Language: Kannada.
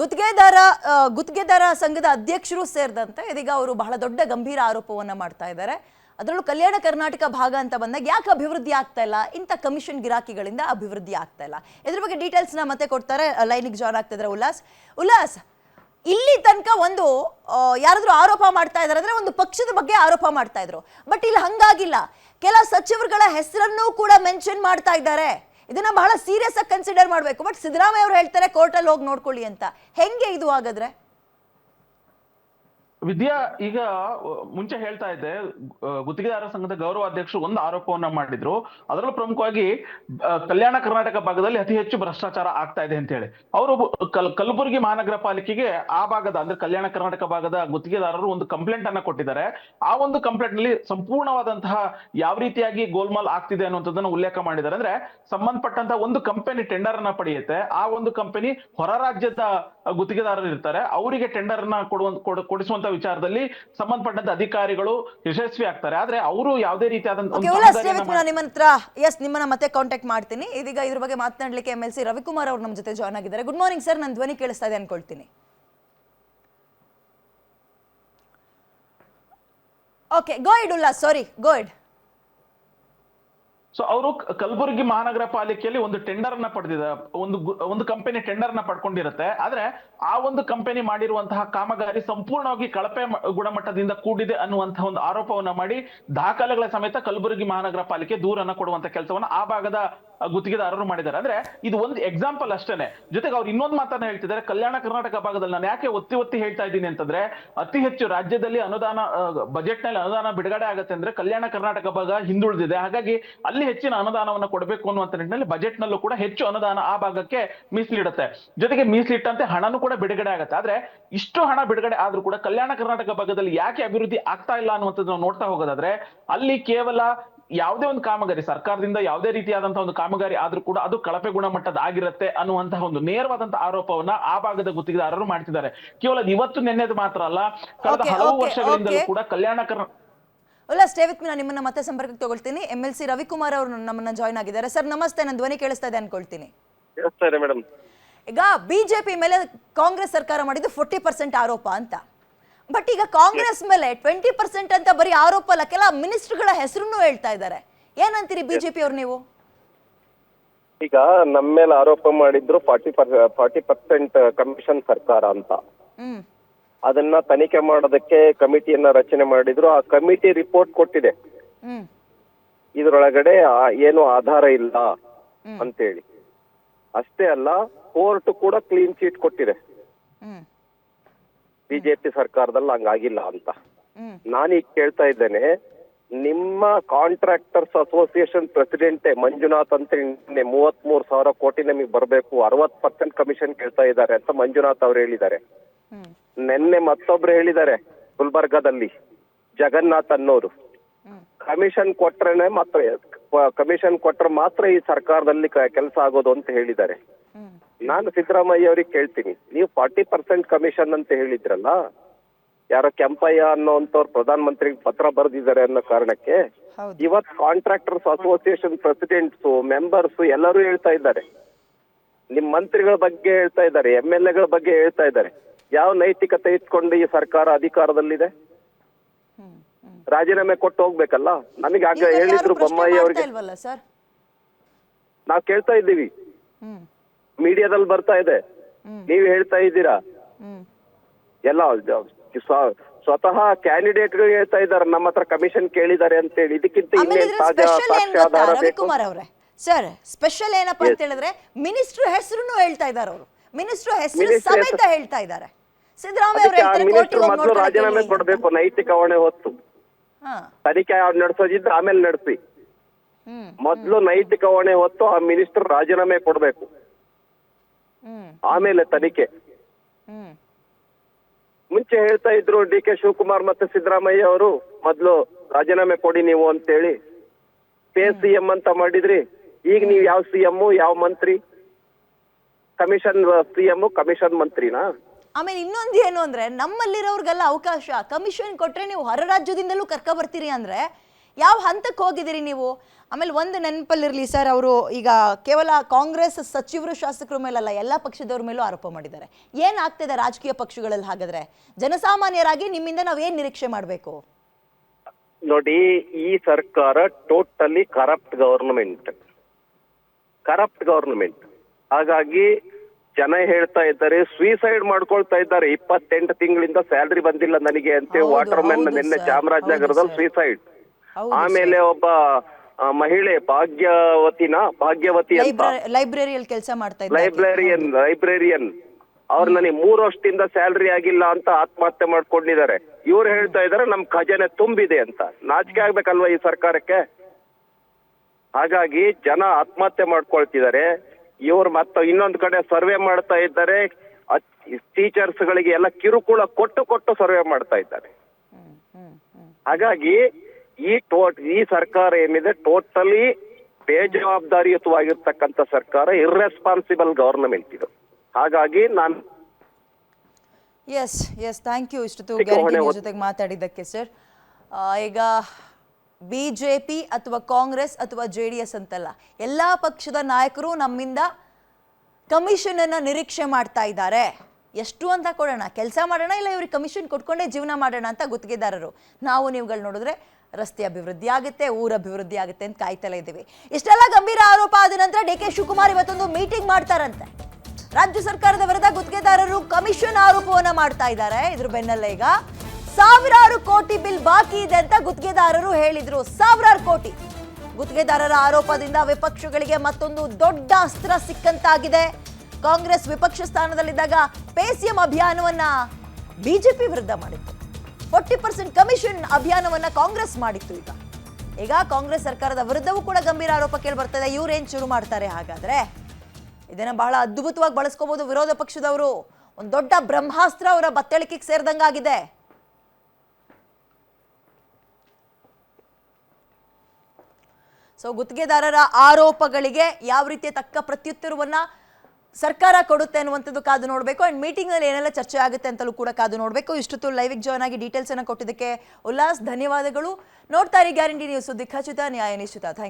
ಗುತ್ತಿಗೆದಾರ ಗುತ್ತಿಗೆದಾರ ಸಂಘದ ಅಧ್ಯಕ್ಷರು ಸೇರಿದಂತೆ ಇದೀಗ ಅವರು ಬಹಳ ದೊಡ್ಡ ಗಂಭೀರ ಆರೋಪವನ್ನು ಮಾಡ್ತಾ ಇದ್ದಾರೆ. ಅದರಲ್ಲೂ ಕಲ್ಯಾಣ ಕರ್ನಾಟಕ ಭಾಗ ಅಂತ ಬಂದಾಗ ಯಾಕೆ ಅಭಿವೃದ್ಧಿ ಆಗ್ತಾ ಇಲ್ಲ? ಇಂಥ ಕಮಿಷನ್ ಗಿರಾಕಿಗಳಿಂದ ಅಭಿವೃದ್ಧಿ ಆಗ್ತಾ ಇಲ್ಲ. ಇದ್ರ ಬಗ್ಗೆ ಡೀಟೇಲ್ಸ್ನ ಮತ್ತೆ ಕೊಡ್ತಾರೆ ಲೈನಿಗೆ ಜಾಯ್ನ್ ಆಗ್ತಿದ್ರೆ ಉಲ್ಲಾಸ್. ಉಲ್ಲಾಸ್, ಇಲ್ಲಿ ತನಕ ಒಂದು ಯಾರಾದರೂ ಯಾರಾದ್ರೂ ಆರೋಪ ಮಾಡ್ತಾ ಇದ್ದಾರೆ ಅಂದ್ರೆ ಒಂದು ಪಕ್ಷದ ಬಗ್ಗೆ ಆರೋಪ ಮಾಡ್ತಾ ಇದ್ರು. ಬಟ್ ಇಲ್ಲಿ ಹಂಗಾಗಿಲ್ಲ. ಕೆಲ ಸಚಿವರುಗಳ ಹೆಸರನ್ನು ಕೂಡ ಮೆನ್ಷನ್ ಮಾಡ್ತಾ ಇದ್ದಾರೆ. ಇದನ್ನ ಬಹಳ ಸೀರಿಯಸ್ ಆಗಿ ಕನ್ಸಿಡರ್ ಮಾಡಬೇಕು. ಬಟ್ ಸಿದ್ದರಾಮಯ್ಯ ಅವರು ಹೇಳ್ತಾರೆ ಕೋರ್ಟಲ್ಲಿ ಹೋಗಿ ನೋಡ್ಕೊಳ್ಳಿ ಅಂತ. ಹೆಂಗೆ ಇದು ಹಾಗಾದ್ರೆ? ವಿದ್ಯಾ, ಈಗ ಮುಂಚೆ ಹೇಳ್ತಾ ಇದ್ದೆ ಗುತ್ತಿಗೆದಾರ ಸಂಘದ ಗೌರವ ಅಧ್ಯಕ್ಷರು ಒಂದು ಆರೋಪವನ್ನ ಮಾಡಿದ್ರು. ಅದರಲ್ಲೂ ಪ್ರಮುಖವಾಗಿ ಕಲ್ಯಾಣ ಕರ್ನಾಟಕ ಭಾಗದಲ್ಲಿ ಅತಿ ಹೆಚ್ಚು ಭ್ರಷ್ಟಾಚಾರ ಆಗ್ತಾ ಇದೆ ಅಂತ ಹೇಳಿ. ಅವರು ಕಲ್, ಕಲಬುರಗಿ ಮಹಾನಗರ ಪಾಲಿಕೆಗೆ ಆ ಭಾಗದ, ಅಂದ್ರೆ ಕಲ್ಯಾಣ ಕರ್ನಾಟಕ ಭಾಗದ ಗುತ್ತಿಗೆದಾರರು ಒಂದು ಕಂಪ್ಲೇಂಟ್ ಅನ್ನ ಕೊಟ್ಟಿದ್ದಾರೆ. ಆ ಒಂದು ಕಂಪ್ಲೇಂಟ್ನಲ್ಲಿ ಸಂಪೂರ್ಣವಾದಂತಹ ಯಾವ ರೀತಿಯಾಗಿ ಗೋಲ್ಮಾಲ್ ಆಗ್ತಿದೆ ಅನ್ನುವಂಥದ್ದನ್ನ ಉಲ್ಲೇಖ ಮಾಡಿದ್ದಾರೆ. ಅಂದ್ರೆ ಸಂಬಂಧಪಟ್ಟಂತ ಒಂದು ಕಂಪನಿ ಟೆಂಡರ್ ಅನ್ನ ಪಡೆಯುತ್ತೆ. ಆ ಒಂದು ಕಂಪನಿ ಹೊರ ರಾಜ್ಯದ ಗುತ್ತಿಗೆದಾರರು ಇರ್ತಾರೆ ಅವರಿಗೆ ಟೆಂಡರ್ ಅನ್ನ ಕೊಡುವ, ಕೊಡ- ಕೊಡಿಸುವಂತ ವಿಚಾರದಲ್ಲಿ ಸಂಬಂಧಪಟ್ಟಂತ ಅಧಿಕಾರಿಗಳು ಯಶಸ್ವಿ ಆಗ್ತಾರೆ. ಆದ್ರೆ ಅವರು ಯಾವುದೇ ರೀತಿಯಾದಂತ ಓಕೆ ಒಂದು ಉಲ್ಲಾಸ್ ಕಾಮಗಾರಿಯನ್ನ ರೇವತ್ ನಿಮ್ಮ ಹತ್ರ ಎಸ್ ನಿಮ್ಮನ್ನ ಮತ್ತೆ ಕಾಂಟ್ಯಾಕ್ಟ್ ಮಾಡ್ತೀನಿ. ಇದೀಗ ಇದ್ರ ಬಗ್ಗೆ ಮಾತನಾಡಲಿಕ್ಕೆ ಎಂ ಎಲ್ ಸಿ ರವಿಕುಮಾರ್ ಅವರು ನಮ್ಮ ಜೊತೆ ಜಾಯ್ನ್ ಆಗಿದ್ದಾರೆ. ಗುಡ್ ಮಾರ್ನಿಂಗ್ ಸರ್ ನನ್ನ ಧ್ವನಿ ಕೇಳಿಸ್ತಾ ಇದೆ ಅನ್ಕೊಳ್ತೀನಿ. Okay go ahead Ullas. Sorry go ahead so ಅವರು ಕಲಬುರಗಿ ಮಹಾನಗರ ಪಾಲಿಕೆಯಲ್ಲಿ ಒಂದು ಟೆಂಡರ್ನ ಪಡೆದಿದ. ಒಂದು ಒಂದು ಕಂಪನಿ ಟೆಂಡರ್ನ ಪಡ್ಕೊಂಡಿರುತ್ತೆ. ಆದ್ರೆ ಆ ಒಂದು ಕಂಪನಿ ಮಾಡಿರುವಂತಹ ಕಾಮಗಾರಿ ಸಂಪೂರ್ಣವಾಗಿ ಕಳಪೆ ಗುಣಮಟ್ಟದಿಂದ ಕೂಡಿದೆ ಅನ್ನುವಂತಹ ಒಂದು ಆರೋಪವನ್ನ ಮಾಡಿ ದಾಖಲೆಗಳ ಸಮೇತ ಕಲಬುರಗಿ ಮಹಾನಗರ ಪಾಲಿಕೆ ದೂರನ್ನ ಕೊಡುವಂತ ಕೆಲಸವನ್ನ ಆ ಭಾಗದ ಗುತ್ತಿಗೆದಾರರು ಮಾಡಿದ್ದಾರೆ. ಅಂದ್ರೆ ಇದು ಒಂದು ಎಕ್ಸಾಂಪಲ್ ಅಷ್ಟೇನೆ. ಜೊತೆಗೆ ಅವ್ರು ಇನ್ನೊಂದು ಮಾತನ್ನ ಹೇಳ್ತಿದ್ದಾರೆ, ಕಲ್ಯಾಣ ಕರ್ನಾಟಕ ಭಾಗದಲ್ಲಿ ನಾನು ಯಾಕೆ ಒತ್ತಿ ಒತ್ತಿ ಹೇಳ್ತಾ ಇದ್ದೀನಿ ಅಂತಂದ್ರೆ, ಅತಿ ಹೆಚ್ಚು ರಾಜ್ಯದಲ್ಲಿ ಅನುದಾನ ಬಜೆಟ್ನಲ್ಲಿ ಅನುದಾನ ಬಿಡುಗಡೆ ಆಗುತ್ತೆ ಅಂದ್ರೆ ಕಲ್ಯಾಣ ಕರ್ನಾಟಕ ಭಾಗ ಹಿಂದುಳಿದಿದೆ. ಹಾಗಾಗಿ ಅಲ್ಲಿ ಹೆಚ್ಚಿನ ಅನುದಾನವನ್ನು ಕೊಡಬೇಕು ಅನ್ನುವಂತ ನಿಟ್ಟಿನಲ್ಲಿ ಬಜೆಟ್ ನಲ್ಲೂ ಕೂಡ ಹೆಚ್ಚು ಅನುದಾನ ಆ ಭಾಗಕ್ಕೆ ಮೀಸಲಿಡುತ್ತೆ. ಜೊತೆಗೆ ಮೀಸಲಿಟ್ಟಂತೆ ಹಣನೂ ಕೂಡ ಬಿಡುಗಡೆ ಆಗುತ್ತೆ. ಆದ್ರೆ ಇಷ್ಟು ಹಣ ಬಿಡುಗಡೆ ಆದ್ರೂ ಕೂಡ ಕಲ್ಯಾಣ ಕರ್ನಾಟಕ ಭಾಗದಲ್ಲಿ ಯಾಕೆ ಅಭಿವೃದ್ಧಿ ಆಗ್ತಾ ಇಲ್ಲ ಅನ್ನುವಂಥದ್ದು ನಾವು ನೋಡ್ತಾ ಹೋಗೋದಾದ್ರೆ, ಅಲ್ಲಿ ಕೇವಲ ಯಾವುದೇ ಒಂದು ಕಾಮಗಾರಿ ಸರ್ಕಾರದಿಂದ ಯಾವುದೇ ರೀತಿಯಾದಂತಹ ಒಂದು ಕಾಮಗಾರಿ ಆದ್ರೂ ಕೂಡ ಅದು ಕಳಪೆ ಗುಣಮಟ್ಟದ ಆಗಿರುತ್ತೆ ಅನ್ನುವಂತಹ ಒಂದು ನೇರವಾದಂತಹ ಆರೋಪವನ್ನ ಆ ಭಾಗದ ಗುತ್ತಿಗೆದಾರರು ಮಾಡ್ತಿದ್ದಾರೆ. ಕೇವಲ ಇವತ್ತು ನೆನ್ನೆದು ಮಾತ್ರ ಅಲ್ಲ ಕಳೆದ ಹಲವು ವರ್ಷಗಳಿಂದಲೂ ಕೂಡ ಕಲ್ಯಾಣ ಕರ್ನಾಟಕ ಅಲ್ಲ ಸ್ಟೇ ವಿತ್ ಮೀ ನಾನು ನಿಮ್ಮನ್ನ ಮತ್ತೆ ಸಂಪರ್ಕಕ್ಕೆ ತಗೊಳ್ತೀನಿ. ಎಂ ಎಲ್ ಸಿ ರವಿಕುಮಾರ್ ಅವರು ನಮ್ಮನ್ನ ಜಾಯ್ನ್ ಆಗಿದ್ದಾರೆ. ಸರ್ ನಮಸ್ತೆ. ನಾನು ಧ್ವನಿ ಕೇಳಿಸ್ತಾ ಇದೆ ಅನ್ಕೊಳ್ತೀನಿ. ಈಗ ಬಿಜೆಪಿ ಮೇಲೆ ಕಾಂಗ್ರೆಸ್ ಸರ್ಕಾರ ಮಾಡಿದ್ದು ಫೋರ್ಟಿ ಪರ್ಸೆಂಟ್ ಆರೋಪ ಅಂತ. ಬಟ್ ಈಗ ಕಾಂಗ್ರೆಸ್ ಮೇಲೆ ಟ್ವೆಂಟಿ ಪರ್ಸೆಂಟ್ ಅಂತ ಬರೀ ಆರೋಪ ಅಲ್ಲ ಕೆಲ ಮಿನಿಸ್ಟರ್ಗಳ ಹೆಸರನ್ನು ಹೇಳ್ತಾ ಇದ್ದಾರೆ. ಏನಂತೀರಿ ಬಿಜೆಪಿ ಅವ್ರು ನೀವು? ಈಗ ನಮ್ಮ ಮೇಲೆ ಆರೋಪ ಮಾಡಿದ್ರು ಫಾರ್ಟಿ ಫಾರ್ಟಿ ಪರ್ಸೆಂಟ್ ಕಮಿಷನ್ ಸರ್ಕಾರ ಅಂತ. ಅದನ್ನ ತನಿಖೆ ಮಾಡೋದಕ್ಕೆ ಕಮಿಟಿಯನ್ನ ರಚನೆ ಮಾಡಿದ್ರು. ಆ ಕಮಿಟಿ ರಿಪೋರ್ಟ್ ಕೊಟ್ಟಿದೆ. ಇದರೊಳಗಡೆ ಏನು ಆಧಾರ ಇಲ್ಲ ಅಂತೇಳಿ. ಅಷ್ಟೇ ಅಲ್ಲ ಕೋರ್ಟ್ ಕೂಡ ಕ್ಲೀನ್ ಚೀಟ್ ಕೊಟ್ಟಿದೆ. ಬಿಜೆಪಿ ಸರ್ಕಾರದಲ್ಲಿ ಹಂಗಾಗಿಲ್ಲ ಅಂತ. ನಾನೀಗ ಕೇಳ್ತಾ ಇದ್ದೇನೆ ನಿಮ್ಮ ಕಾಂಟ್ರಾಕ್ಟರ್ಸ್ ಅಸೋಸಿಯೇಷನ್ ಪ್ರೆಸಿಡೆಂಟೇ ಮಂಜುನಾಥ್ ಅಂತ ಮೂವತ್ತ್ ಮೂರು ಸಾವಿರ ಕೋಟಿ ನಮಗೆ ಬರಬೇಕು ಅರವತ್ ಪರ್ಸೆಂಟ್ ಕಮಿಷನ್ ಕೇಳ್ತಾ ಇದ್ದಾರೆ ಅಂತ ಮಂಜುನಾಥ್ ಅವ್ರು ಹೇಳಿದ್ದಾರೆ. ನಿನ್ನೆ ಮತ್ತೊಬ್ರು ಹೇಳಿದ್ದಾರೆ ಗುಲ್ಬರ್ಗಾದಲ್ಲಿ ಜಗನ್ನಾಥ್ ಅನ್ನೋರು. ಕಮಿಷನ್ ಕೊಟ್ರೇನೆ ಮಾತ್ರ ಕಮಿಷನ್ ಕೊಟ್ರೆ ಮಾತ್ರ ಈ ಸರ್ಕಾರದಲ್ಲಿ ಕೆಲಸ ಆಗೋದು ಅಂತ ಹೇಳಿದ್ದಾರೆ. ನಾನು ಸಿದ್ದರಾಮಯ್ಯ ಅವ್ರಿಗೆ ಕೇಳ್ತೀನಿ. ನೀವು ಫಾರ್ಟಿ ಪರ್ಸೆಂಟ್ ಕಮಿಷನ್ ಅಂತ ಹೇಳಿದ್ರಲ್ಲ ಯಾರೋ ಕೆಂಪಯ್ಯ ಅನ್ನೋಂಥವ್ರು ಪ್ರಧಾನ ಮಂತ್ರಿಗೆ ಪತ್ರ ಬರೆದಿದ್ದಾರೆ ಅನ್ನೋ ಕಾರಣಕ್ಕೆ ಇವತ್ ಕಾಂಟ್ರಾಕ್ಟರ್ಸ್ ಅಸೋಸಿಯೇಷನ್ ಪ್ರೆಸಿಡೆಂಟ್ಸ್ ಮೆಂಬರ್ಸ್ ಎಲ್ಲರೂ ಹೇಳ್ತಾ ಇದ್ದಾರೆ. ನಿಮ್ ಮಂತ್ರಿಗಳ ಬಗ್ಗೆ ಹೇಳ್ತಾ ಇದ್ದಾರೆ ಎಂ ಎಲ್ ಎಗಳ ಬಗ್ಗೆ ಹೇಳ್ತಾ ಇದ್ದಾರೆ. ಯಾವ ನೈತಿಕತೆ ಇಟ್ಕೊಂಡು ಈ ಸರ್ಕಾರ ಅಧಿಕಾರದಲ್ಲಿದೆ? ರಾಜೀನಾಮೆ ಕೊಟ್ಟು ಹೋಗ್ಬೇಕಲ್ಲ? ನಮಗೆ ಆಗ ಹೇಳಿದ್ರು ಬೊಮ್ಮಾಯಿ ಅವ್ರಿಗೆ. ನಾವ್ ಕೇಳ್ತಾ ಇದ್ದೀವಿ. ಮೀಡಿಯಾದಲ್ಲಿ ಬರ್ತಾ ಇದೆ. ನೀವು ಹೇಳ್ತಾ ಇದ್ದೀರಾ? ಎಲ್ಲ ಸ್ವತಃ ಕ್ಯಾಂಡಿಡೇಟ್ ಹೇಳ್ತಾ ಇದ್ದಾರೆ. ನಮ್ಮ ಹತ್ರ ಕಮಿಷನ್ ಕೇಳಿದ್ದಾರೆ ಅಂತ ಹೇಳಿ. ಇದಕ್ಕಿಂತ ಇನ್ನೇ ಇನ್ನೇನ್ ತಾಜಾ ಸಾಕ್ಷ್ಯಾಧಾರ ಬೇಕು? ಸರ್ ಸ್ಪೆಷಲ್ ಏನಪ್ಪಾ ಅಂತ ಹೇಳಿದ್ರೆ ಮಿನಿಸ್ಟರ್ ಹೆಸರುನು ಹೇಳ್ತಾ ಇದ್ದಾರೆ ಅವರು. ಮಿನಿಸ್ಟರ್ ಹೆಸರು ಸಮೇತ ಹೇಳ್ತಾ ಇದ್ದಾರೆ. ಸಿದ್ದರಾಮಯ್ಯ ರಾಜೀನಾಮೆ ಕೊಡಬೇಕು ನೈತಿಕ ಹೊಣೆ ಹೊತ್ತು. ತನಿಖೆ ನಡೆಸೋದಿದ್ರೆ ಆಮೇಲೆ ನಡೆಸಿ. ಮೊದಲು ನೈತಿಕ ಹೊಣೆ ಹೊತ್ತು ಆ ಮಿನಿಸ್ಟರ್ ರಾಜೀನಾಮೆ ಕೊಡ್ಬೇಕು. ಆಮೇಲೆ ತನಿಖೆ. ಮುಂಚೆ ಹೇಳ್ತಾ ಇದ್ರು ಡಿ ಕೆ ಶಿವಕುಮಾರ್ ಮತ್ತೆ ಸಿದ್ದರಾಮಯ್ಯ ಅವರು ಮೊದಲು ರಾಜೀನಾಮೆ ಕೊಡಿ ನೀವು ಅಂತೇಳಿ. ಪೇ ಸಿ ಎಂ ಅಂತ ಮಾಡಿದ್ರಿ. ಈಗ ನೀವು ಯಾವ ಸಿ ಎಂ ಯಾವ ಮಂತ್ರಿ? ಕಮಿಷನ್ ಸಿ ಎಂ ಕಮಿಷನ್ ಮಂತ್ರಿನಾ? ಆಮೇಲೆ ಇನ್ನೊಂದು ಏನು ಅಂದ್ರೆ ನಮ್ಮಲ್ಲಿರೋರ್ಗೆಲ್ಲ ಅವಕಾಶ. ಕಮಿಷನ್ ಕೊಟ್ರೆ ನೀವು ಹೊರ ರಾಜ್ಯದಿಂದಲೂ ಕರ್ಕ ಬರ್ತೀರಿ ಅಂದ್ರೆ ಯಾವ ಹಂತಕ್ಕೆ ಹೋಗಿದ್ದೀರಿ ನೀವು? ಆಮೇಲೆ ಒಂದು ನೆನಪಲ್ಲಿರಲಿ ಸರ್ ಅವರು ಈಗ ಕೇವಲ ಕಾಂಗ್ರೆಸ್ ಸಚಿವರು ಶಾಸಕರ ಮೇಲಲ್ಲ ಎಲ್ಲ ಪಕ್ಷದವ್ರ ಮೇಲೂ ಆರೋಪ ಮಾಡಿದ್ದಾರೆ. ಏನಾಗ್ತಿದೆ ರಾಜಕೀಯ ಪಕ್ಷಗಳಲ್ಲಿ ಹಾಗಾದ್ರೆ? ಜನಸಾಮಾನ್ಯರಾಗಿ ನಿಮ್ಮಿಂದ ನಾವು ಏನು ನಿರೀಕ್ಷೆ ಮಾಡಬೇಕು? ನೋಡಿ ಈ ಸರ್ಕಾರ totally corrupt government corrupt government ಹಾಗಾಗಿ ಜನ ಹೇಳ್ತಾ ಇದ್ದಾರೆ ಸುಯಿಸೈಡ್ ಮಾಡ್ಕೊಳ್ತಾ ಇದ್ದಾರೆ. ಇಪ್ಪತ್ತೆಂಟು ತಿಂಗಳಿಂದ ಸ್ಯಾಲ್ರಿ ಬಂದಿಲ್ಲ ನನಗೆ ಅಂತ ವಾಟರ್ ಮ್ಯಾನ್ ನಿನ್ನೆ ಚಾಮರಾಜನಗರದಲ್ಲಿ ಹೌದು ಆಮೇಲೆ ಒಬ್ಬ ಮಹಿಳೆ ಭಾಗ್ಯವತಿನ ಭಾಗ್ಯವತಿ ಅಂತ. ಲೈಬ್ರರಿಯಲ್ಲಿ ಕೆಲಸ ಮಾಡ್ತಾ ಇದ್ದಾರೆ ಲೈಬ್ರರಿಯನ್ ಲೈಬ್ರರಿಯನ್. ಅವ್ರು ನನಗೆ ಮೂರು ವರ್ಷದಿಂದ ಸ್ಯಾಲ್ರಿ ಆಗಿಲ್ಲ ಅಂತ ಆತ್ಮಹತ್ಯೆ ಮಾಡ್ಕೊಂಡಿದ್ದಾರೆ. ಇವ್ರು ಹೇಳ್ತಾ ಇದಾರೆ ನಮ್ ಖಜಾನೆ ತುಂಬಿದೆ ಅಂತ. ನಾಚಿಕೆ ಆಗ್ಬೇಕಲ್ವಾ ಈ ಸರ್ಕಾರಕ್ಕೆ? ಹಾಗಾಗಿ ಜನ ಆತ್ಮಹತ್ಯೆ ಮಾಡ್ಕೊಳ್ತಿದ್ದಾರೆ. ಇವ್ರು ಮತ್ತೆ ಇನ್ನೊಂದು ಕಡೆ ಸರ್ವೆ ಮಾಡ್ತಾ ಇದ್ದಾರೆ. ಟೀಚರ್ಸ್ ಗಳಿಗೆ ಎಲ್ಲ ಕಿರುಕುಳ ಕೊಟ್ಟು ಕೊಟ್ಟು ಸರ್ವೆ ಮಾಡ್ತಾ ಇದ್ದಾರೆ. ಹಾಗಾಗಿ ಈ ಟೋಟ್ ಈ ಸರ್ಕಾರ ಏನಿದೆ ಟೋಟಲಿ ಬೇಜವಾಬ್ದಾರಿಯುತವಾಗಿರ್ತಕ್ಕಂಥ ಸರ್ಕಾರ ಇರ್ರೆಸ್ಪಾನ್ಸಿಬಲ್ ಗವರ್ನಮೆಂಟ್ ಇದು. ಹಾಗಾಗಿ ನಾನು ಎಸ್ ಎಸ್ ಥ್ಯಾಂಕ್ ಯು ಇಷ್ಟು ಜೊತೆಗೆ ಮಾತಾಡಿದ್ದಕ್ಕೆ ಸರ್ ಈಗ ಬಿಜೆಪಿ ಜೆ ಪಿ ಅಥವಾ ಕಾಂಗ್ರೆಸ್ ಅಥವಾ ಜೆ ಡಿ ಎಸ್ ಅಂತಲ್ಲ ಎಲ್ಲ ಪಕ್ಷದ ನಾಯಕರು ನಮ್ಮಿಂದ ಕಮಿಷನ್ ಅನ್ನ ನಿರೀಕ್ಷೆ ಮಾಡ್ತಾ ಇದ್ದಾರೆ. ಎಷ್ಟು ಅಂತ ಕೊಡೋಣ? ಕೆಲಸ ಮಾಡೋಣ ಇಲ್ಲ ಇವ್ರಿಗೆ ಕಮಿಷನ್ ಕೊಟ್ಕೊಂಡೇ ಜೀವನ ಮಾಡೋಣ ಅಂತ ಗುತ್ತಿಗೆದಾರರು. ನಾವು ನೀವುಗಳು ನೋಡಿದ್ರೆ ರಸ್ತೆ ಅಭಿವೃದ್ಧಿ ಆಗುತ್ತೆ, ಊರ ಅಭಿವೃದ್ಧಿ ಆಗುತ್ತೆ ಅಂತ ಕಾಯ್ತಲೇ ಇದ್ದೀವಿ. ಇಷ್ಟೆಲ್ಲ ಗಂಭೀರ ಆರೋಪ ಆದ ನಂತರ ಡಿ ಕೆ ಶಿವಕುಮಾರ್ ಇವತ್ತೊಂದು ಮೀಟಿಂಗ್ ಮಾಡ್ತಾರಂತೆ. ರಾಜ್ಯ ಸರ್ಕಾರದ ವಿರುದ್ಧ ಗುತ್ತಿಗೆದಾರರು ಕಮಿಷನ್ ಆರೋಪವನ್ನ ಮಾಡ್ತಾ ಇದ್ದಾರೆ. ಇದ್ರ ಬೆನ್ನಲ್ಲೇ ಈಗ ಸಾವಿರಾರು ಕೋಟಿ ಬಿಲ್ ಬಾಕಿ ಇದೆ ಅಂತ ಗುತ್ತಿಗೆದಾರರು ಹೇಳಿದ್ರು. ಸಾವಿರಾರು ಕೋಟಿ. ಗುತ್ತಿಗೆದಾರರ ಆರೋಪದಿಂದ ವಿಪಕ್ಷಗಳಿಗೆ ಮತ್ತೊಂದು ದೊಡ್ಡ ಅಸ್ತ್ರ ಸಿಕ್ಕಂತಾಗಿದೆ. ಕಾಂಗ್ರೆಸ್ ವಿಪಕ್ಷ ಸ್ಥಾನದಲ್ಲಿದ್ದಾಗ ಪೇಸಿಎಂ ಅಭಿಯಾನವನ್ನ ಬಿಜೆಪಿ ವಿರುದ್ಧ ಮಾಡಿತ್ತು. ಫೋರ್ಟಿ ಪರ್ಸೆಂಟ್ ಕಮಿಷನ್ ಅಭಿಯಾನವನ್ನ ಕಾಂಗ್ರೆಸ್ ಮಾಡಿತ್ತು ಈಗ. ಈಗ ಕಾಂಗ್ರೆಸ್ ಸರ್ಕಾರದ ವಿರುದ್ಧವೂ ಕೂಡ ಗಂಭೀರ ಆರೋಪ ಕೇಳಿ ಬರ್ತದೆ. ಇವ್ರೇನ್ ಶುರು ಮಾಡ್ತಾರೆ ಹಾಗಾದ್ರೆ? ಇದನ್ನ ಬಹಳ ಅದ್ಭುತವಾಗಿ ಬಳಸ್ಕೋಬಹುದು ವಿರೋಧ ಪಕ್ಷದವರು. ಒಂದು ದೊಡ್ಡ ಬ್ರಹ್ಮಾಸ್ತ್ರ ಅವರ ಬತ್ತಳಿಕೆಗೆ ಸೇರಿದಂಗಾಗಿದೆ. ಸೊ ಗುತ್ತಿಗೆದಾರರ ಆರೋಪಗಳಿಗೆ ಯಾವ ರೀತಿಯ ತಕ್ಕ ಪ್ರತ್ಯುತ್ತರವನ್ನ ಸರ್ಕಾರ ಕೊಡುತ್ತೆ ಅನ್ನುವಂಥದ್ದು ಕಾದು ನೋಡಬೇಕು. ಆ್ಯಂಡ್ ಮೀಟಿಂಗ್ನಲ್ಲಿ ಏನೆಲ್ಲ ಚರ್ಚೆ ಆಗುತ್ತೆ ಅಂತಲೂ ಕೂಡ ಕಾದು ನೋಡಬೇಕು. ಇಷ್ಟೊತ್ತು ಲೈವಿಗೆ ಜಾಯ್ನ್ ಆಗಿ ಡೀಟೇಲ್ಸನ್ನು ಕೊಟ್ಟಿದ್ದಕ್ಕೆ ಉಲ್ಲಾಸ್. ಧನ್ಯವಾದಗಳು. ನೋಡ್ತಾ ಇರಿ ಗ್ಯಾರಂಟಿ ನ್ಯೂಸ್ ಸುದ್ದಿ ಖಚಿತ, ನ್ಯಾಯ ನಿಶ್ಚಿತ. Thank you